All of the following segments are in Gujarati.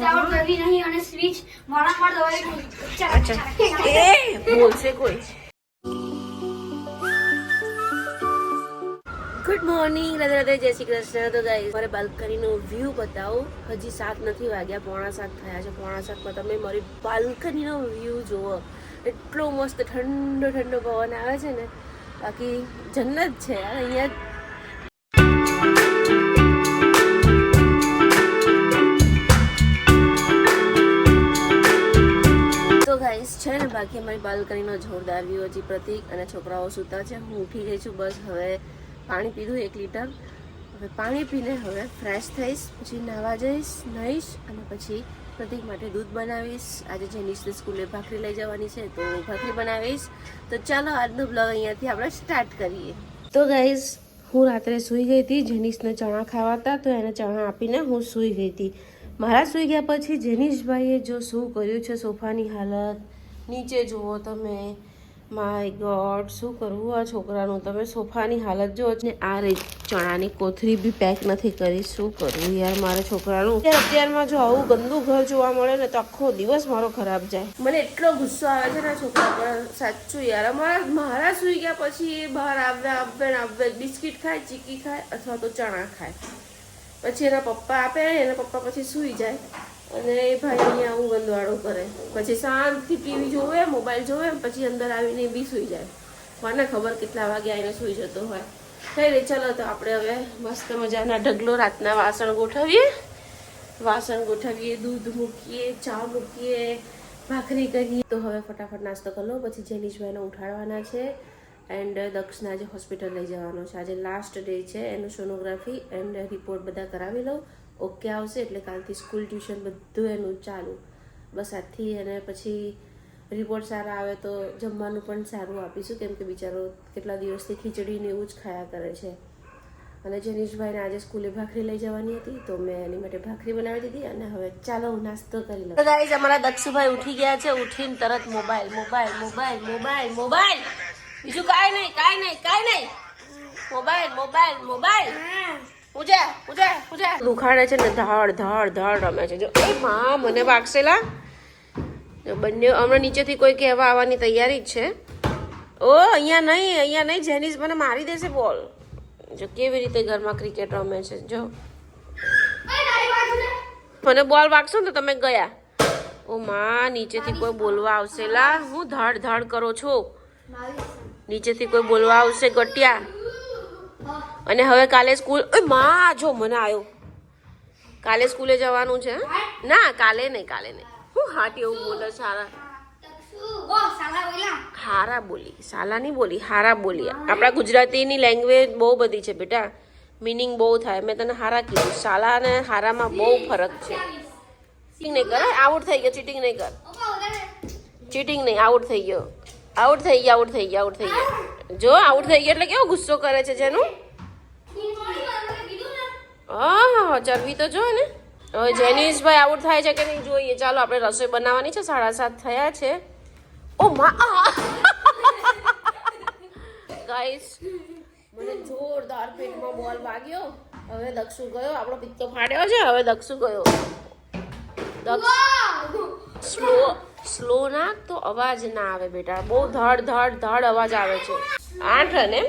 ઉતાવળ કરવી નહીં અને સ્વિચ વારંવાર દબાવી નહીં. ચાલો, અચ્છા. ચાલો. એ બોલશે કોઈ. ગુડ મોર્નિંગ રાધે રાધે જય શ્રી કૃષ્ણ. તો ગાઈસ મારે બાલ્કનીનો વ્યૂ બતાવો. હજી સાત નથી વાગ્યા પોણા સાત થયા છે. પોણા સાતમાં તમે મારી બાલ્કનીનો વ્યૂ જુઓ. એટલો મસ્ત ઠંડો ઠંડો પવન આવે છે ને. બાકી જન્નત છે. અહીંયા બાકી અમારી બાલ્કનીનો જોરદાર વ્યૂ હજી પ્રતિક અને છોકરાઓ સૂતા છે. હું ઉઠી ગઈ છું. બસ હવે પાણી પીધું એક લીટર. હવે પાણી પીને હવે ફ્રેશ થઈશ, પછી નાહવા જઈશ નહીશ અને પછી પ્રતિક માટે દૂધ બનાવીશ. આજે જેની સ્કૂલે ભાખરી લઈ જવાની છે તો ભાખરી બનાવીશ. તો ચાલો આજનો બ્લોગ અહીંયાથી આપણે સ્ટાર્ટ કરીએ. તો ગાઈઝ હું રાત્રે સૂઈ ગઈ હતી. જેનિસને ચણા ખાવાતા તો એને ચણા આપીને હું સૂઈ ગઈ હતી. મારા સૂઈ ગયા પછી જેનિશભાઈએ જો શું કર્યું છે, સોફાની હાલત નીચે જુઓ તમે. માય ગોડ શું કરવું આ છોકરાનું? તમે સોફાની હાલત જુઓ. ને આ રે ચણાની કોથળી બી પેક નથી કરી. શું કરવું યાર મારા છોકરાનું? અત્યારમાં જો આવું ગંદુ ઘર જોવા મળે ને તો આખો દિવસ મારો ખરાબ જાય. મને એટલો ગુસ્સો આવે છે ને છોકરા પર. સાચું યાર, અમારા મારા સૂઈ ગયા પછી એ બહાર આવે આવે ને આવે બિસ્કિટ ખાય, ચીકી ખાય અથવા તો ચણા ખાય. પછી એના પપ્પા આપે એના પપ્પા પછી સૂઈ જાય. અને એ ભાઈ અહીંયા આવું ગંદવાળું કરે. પછી શાંતથી ટીવી જોવે, મોબાઈલ જોવે પછી અંદર આવીને બી સૂઈ જાય. મને ખબર કેટલા વાગે આવીને સૂઈ જતો હોય. થઈ રહી, ચલો તો આપણે હવે મસ્ત મજાના ઢગલો રાતના વાસણ ગોઠવીએ. વાસણ ગોઠવીએ, દૂધ મૂકીએ, ચા મૂકીએ, ભાખરી કરીએ. તો હવે ફટાફટ નાસ્તો કરી લો. પછી જેનીશભાઈને ઉઠાડવાના છે. એન્ડ દક્ષના આજે હોસ્પિટલ લઈ જવાનો છે. આજે લાસ્ટ ડે છે. એનું સોનોગ્રાફી એન્ડ રિપોર્ટ બધા કરાવી લઉં ઓકે આવશે એટલે કાલથી સ્કૂલ ટ્યુશન બધું એનું ચાલુ. બસ આથી અને પછી રિપોર્ટ સારા આવે તો જમવાનું પણ સારું આપીશું, કેમ કે બિચારો કેટલા દિવસથી ખીચડી ને એવું જ ખાયા કરે છે. અને જનીશભાઈને આજે સ્કૂલે ભાખરી લઈ જવાની હતી, તો મેં એની માટે ભાખરી બનાવી દીધી અને હવે ચાલો હું નાસ્તો કરી લઉં. ગાઈઝ અમારા દક્ષુભાઈ ઉઠી ગયા છે, ઉઠીને તરત mobile mobile mobile mobile mobile બીજું કાંઈ નહીં કાંઈ નહીં કાંઈ નહીં. મોબાઈલ મોબાઈલ મોબાઈલ પૂજા પૂજા પૂજા. દુખાડે છે ને ધડ ધડ ધડ રમે છે. જો, એ મા મને વાગશેલા. જો, બંને હમણાં નીચેથી કોઈ કહેવા આવવાની તૈયારી જ છે. ઓ, અહીંયા નહીં અહીંયા નહીં. જેનિસ મને મારી દેશે બોલ. જો, કેવી રીતે ઘરમાં ક્રિકેટ રમે છે, જો. મને બોલ વાગશો ને તો તમે ગયા. ઓ, માં, નીચેથી કોઈ બોલવા આવશે લા હું ધડ ધડ કરો છો. નીચેથી કોઈ બોલવા આવશે, ગટિયા. અને હવે કાલે સ્કૂલમાં જો મને આવ્યો કાલે સ્કૂલે જવાનું છે ના કાલે નહીં કાલે નહીં. હું હાટી એવું બોલે સારા હારા. બોલી. સાલા નહીં બોલી હારા બોલી. આપણા ગુજરાતીની લેંગ્વેજ બહુ બધી છે બેટા. મિનિંગ બહુ થાય. મેં તને હારા કીધું. સાલા અને હારામાં બહુ ફરક છે. ચીટિંગ નહીં કર આઉટ થઈ ગયો ચીટિંગ નહીં કર. ચીટિંગ નહીં આઉટ થઈ ગયો. આઉટ થઈ ગયા આઉટ થઈ ગયા આઉટ થઈ ગયા. જો આઉટ થઈ ગયા એટલે કેવો ગુસ્સો કરે છે જેનું તું થોડી વાર મને કીધું ને. હા ચરવી તો જો ને. હવે જેનિશભાઈ આઉટ થાય છે કે નહીં જોઈએ. ચાલો, આપણે રસોઈ બનાવવાની છે. સાડા સાત થયા છે. ઓ મા ગાઈસ મને જોરદાર પેટમાં બોલ વાગ્યો. હવે દક્ષુ ગયો. આપણો પિત્તો ફાડ્યો છે. હવે દક્ષુ ગયો. સ્લો સ્લો ના તો અવાજ ના આવે બેટા. બહુ ધડ ધડ ધડ અવાજ આવે છે. આઠ અને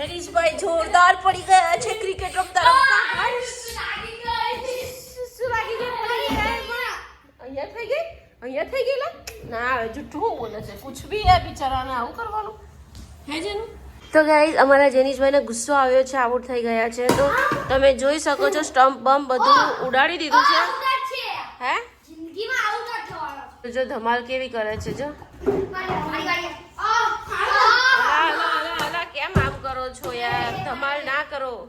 જનીશભાઈ જોરદાર પડી ગયા છે ક્રિકેટ રમતા રમતા? અહીંયા થઈ ગઈ? અહીંયા થઈ ગયેલા? ના હવે બોલે છે? કુછ બી બિચારાને આવું કરવાનું? હે જેનું? તો ગાઈઝ અમારા જેનિશભાઈને ગુસ્સો આવ્યો છે આઉટ થઈ ગયા છે. તો તમે જોઈ શકો છો સ્ટમ્પ બમ્પ બધું ઉડાડી દીધું છે. હે? જો ધમાલ કેવી કરે છે જો. યાર, ધમાલ ના કરો.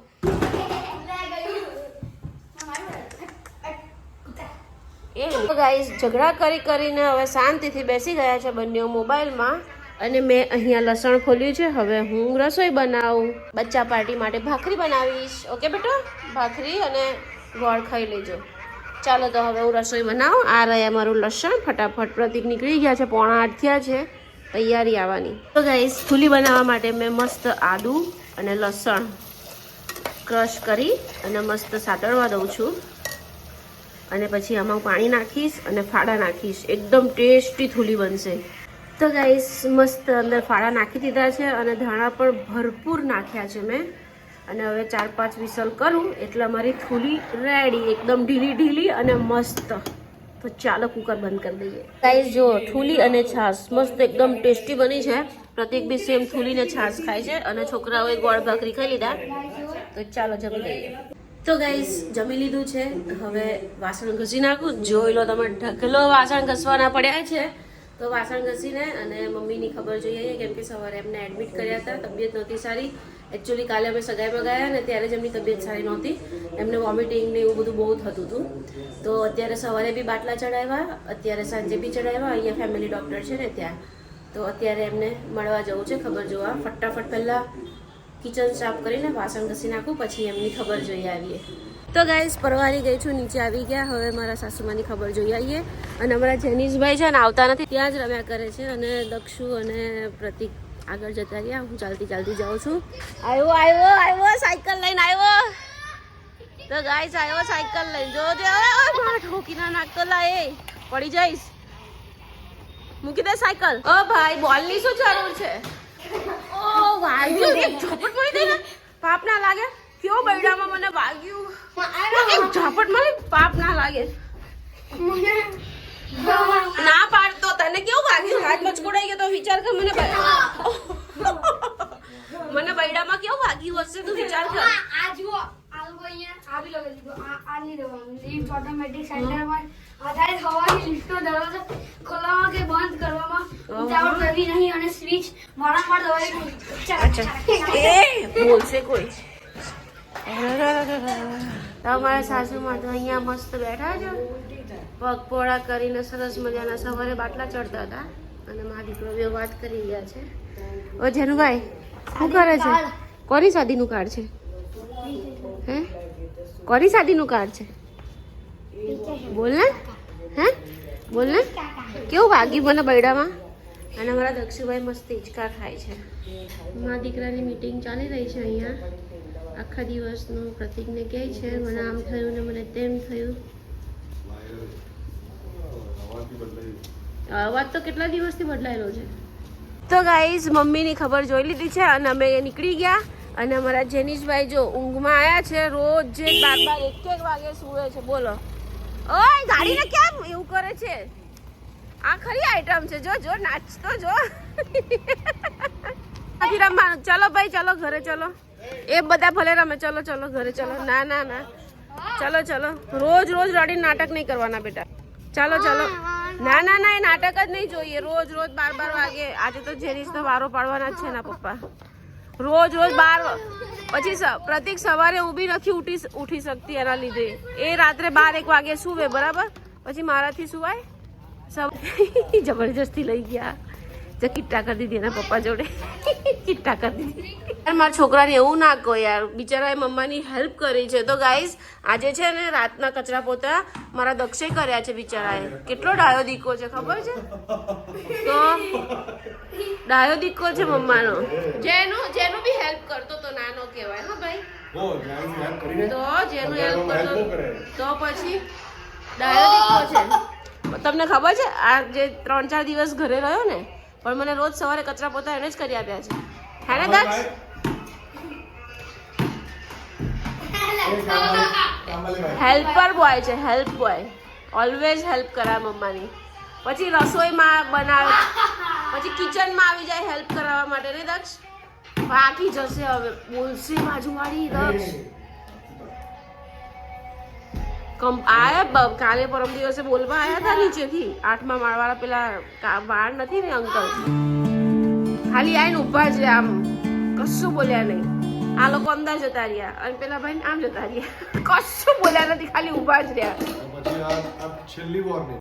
એ ગાઈસ ઝઘડા કરી કરીને હવે શાંતિથી બેસી ગયા છે બંને મોબાઈલમાં. અને મેં અહીંયા લસણ ખોલ્યું છે, હવે હું રસોઈ બનાવું. બચ્ચા પાર્ટી માટે ભાખરી બનાવીશ. ઓકે બેટો? ભાખરી અને ગોળ ખાઈ લેજો. ચાલો તો હવે હું રસોઈ બનાવું. આ રહ્યા મારું લસણ. ફટાફટ પ્રતિક નીકળી ગયા છે, પોણા આઠ થયા છે. તૈયારી આવવાની. તો ગાઈસ ખુલી બનાવવા માટે મેં મસ્ત આદુ અને લસણ ક્રશ કરી અને મસ્ત સાતળવા દઉં છું. અને પછી આમાં પાણી નાખીશ અને ફાડા નાખીશ. એકદમ ટેસ્ટી થૂલી બનશે. તો ગાઈસ મસ્ત અંદર ફાળા નાખી દીધા છે અને ધાણા પણ ભરપૂર નાખ્યા છે મેં. અને હવે ચાર પાંચ વિસલ કરું એટલે અમારી થૂલી રેડી એકદમ ઢીલી ઢીલી અને મસ્ત. તો ચાલો કુકર બંધ કરી દઈએ. ગાઈસ જો થૂલી અને છાશ મસ્ત એકદમ ટેસ્ટી બની છે. પ્રતિક બી સેમ ફૂલીને છાશ ખાય છે અને છોકરાઓએ ગોળ ભાખરી ખાઈ લીધા. તો ચાલો જમી લઈએ. તો ગાઈસ જમી લીધું છે. હવે વાસણ ઘસી નાખું. જોઈ લો તમે, ઢગલો વાસણ ઘસવાના પડ્યા છે. તો વાસણ ઘસીને અને મમ્મીની ખબર જોઈએ કેમ કે સવારે એમને એડમિટ કર્યા હતા. તબિયત નહોતી સારી. એકચ્યુઅલી કાલે અમે સગાઈમાં ગયા ને ત્યારે જ એમની તબિયત સારી નહોતી. એમને વોમિટિંગ ને એવું બધું બહુ થતું હતું. તો અત્યારે સવારે બી બાટલા ચડાવ્યા, અત્યારે સાંજે બી ચડાવ્યા. અહીંયા ફેમિલી ડૉક્ટર છે ને ત્યાં. તો અત્યારે એમને મળવા જવું છે ખબર જોવા. ફટાફટ પહેલાં કિચન સાફ કરીને વાસણ ઘસી નાખું, પછી એમની ખબર જોઈ આવીએ. તો ગાઈઝ પરવારી ગઈ છું, નીચે આવી ગયા. હવે મારા સાસુમાની ખબર જોઈ આવીએ. અને અમારા જેનીશભાઈ છે ને, આવતા નથી. ત્યાં જ રમ્યા કરે છે. અને દક્ષુ અને પ્રતિક આગળ જતા રહ્યા. હું ચાલતી ચાલતી જાઉં છું. આવ્યો આવ્યો આવ્યો સાયકલ લઈને આવ્યો તો ગાઈઝ આવ્યો સાયકલ લઈને. જો જો મારા ઠોકી ના નાખતો એ પડી જઈશ. મૂકી દે સાયકલ. ઓ ભાઈ બોલની શું જરૂર છે? ઓ વાગ્યું એક ઝાપટ મળી દે ને. પાપ ના લાગે. કયો બૈડામાં મને વાગ્યું? એક ઝાપટ મળી પાપ ના લાગે. ના પાડતો તને કેવું વાગ્યું? હાથ મચકોડાઈ ગયો તો વિચાર કર મને મને બૈડામાં કેવું વાગ્યું હશે તું વિચાર કર. આ જુઓ આ લોકો અહીંયા આવી લગાવી દીધું. આ આ નહીં દેવાનું લિફ્ટ ઓટોમેટિક સેન્ટરમાં આધારે હવાની લિફ્ટનો દરવાજો ખોલવામાં કે બંધ કરવામાં ઉતાવળ કરવી નહીં અને બોલશે કોઈ. તમારા સાસુમાં તો અહીંયા મસ્ત બેઠા છો. પગ પોળા કરીને સરસ મજાના સવારે બાટલા ચડતા હતા. અને મારા દીકરો બે વાત કરી રહ્યા છે. ઓ જેનુભાઈ શું કરે છે? કોની શાદીનું કાર્ડ છે? હે? કોની શાદીનું કાર્ડ છે? બોલ ને. હે? બોલ ને. કેવું વાગ્યું મને બૈડામાં? અને મારા દક્ષુભાઈ મસ્ત હિંચકા ખાય છે. મારા દીકરાની મિટિંગ ચાલી રહી છે અહીંયા. આખા દિવસનું પ્રતિકને કહે છે, મને આમ થયું ને મને તેમ થયું. અવાજ તો કેટલા દિવસથી બદલાયેલો છે? તો ગાઈઝ મમ્મીની ખબર જોઈ લીધી છે અને અમે નીકળી ગયા. અને અમારા જેનીશભાઈ જો ઊંઘમાં આવ્યા છે, રોજ જે બાર બાર એક એક વાગે સુવે છે. બોલો. ઓય, ગાડીને કેમ એવું કરે છે? આ ખરી આઈટમ છે. જો જો, નાચતો જો. નથી રમવાનું. ચલો ભાઈ, ચલો, ઘરે ચલો. એ બધા ભલે રમે. ચલો ચલો, ઘરે ચલો. ના ના ના. ચલો ચલો. રોજ રોજ રડીને નાટક નહીં કરવાના બેટા. ચાલો ચાલો. ના ના ના, એ નાટક જ નહીં જોઈએ. રોજ રોજ બાર બાર વાગે. આજે તો જેરીસ તો વારો પાડવાના જ છે ના પપ્પા. રોજ રોજ બાર પછી પ્રતિક સવારે ઊભી નથી ઉઠી ઉઠી શકતી એના લીધે. એ રાત્રે બાર, એક વાગે સુવે, બરાબર? પછી મારાથી સુવાય? સવ જબરજસ્તી લઈ ગયા. જે કિટ્ટા કરી દીધી એના પપ્પા જોડે. કિટ્ટા કરી દીધી. યાર મારા છોકરાને એવું ના કહો યાર. બિચારાએ મમ્માની હેલ્પ કરી છે. તો ગાઈઝ આજે છે ને રાતના કચરા પોતા મારા દક્ષે કર્યા છે બિચારાએ. કેટલો ડાયો દીકો છે ખબર છે? તો ડાયો દીકો છે મમ્માનો. જેનું જેનું બી હેલ્પ કરતો તો નાનો કહેવાય હા ભાઈ? તો જેનું હેલ્પ હેલ્પ કરતો તો પછી ડાયો દીકો છે. તમને ખબર છે? આ જે ત્રણ ચાર દિવસ ઘરે રહ્યો ને પણ મને રોજ સવારે કચરા પોતા એને જ કરી આપ્યા છે. હે ને દક્ષ હેલ્પર બોય છે હેલ્પ બોય. ઓલવેઝ હેલ્પ કરાવે મમ્માની. પછી રસોઈમાં બનાવે પછી કિચનમાં આવી જાય હેલ્પ કરાવવા માટે. ને દક્ષ? બાકી જશે હવે. બોલશે બાજુવાળી દક્ષ. આયા કાલે પરમ દિવસે બોલવા આયા હતા નીચેથી. આઠમા માળવાળા પેલા વાળ નથી ને, અંકલ? ખાલી આઈને ઊભા રહ્યા આમ. કશું બોલ્યા નહીં. આ લોકો અંદર જતા રહ્યા. અને પેલા ભાઈ આમ જતા રહ્યા. કશું બોલ્યા નથી, ખાલી ઊભા જ રહ્યા. છેલ્લી વોર્નિંગ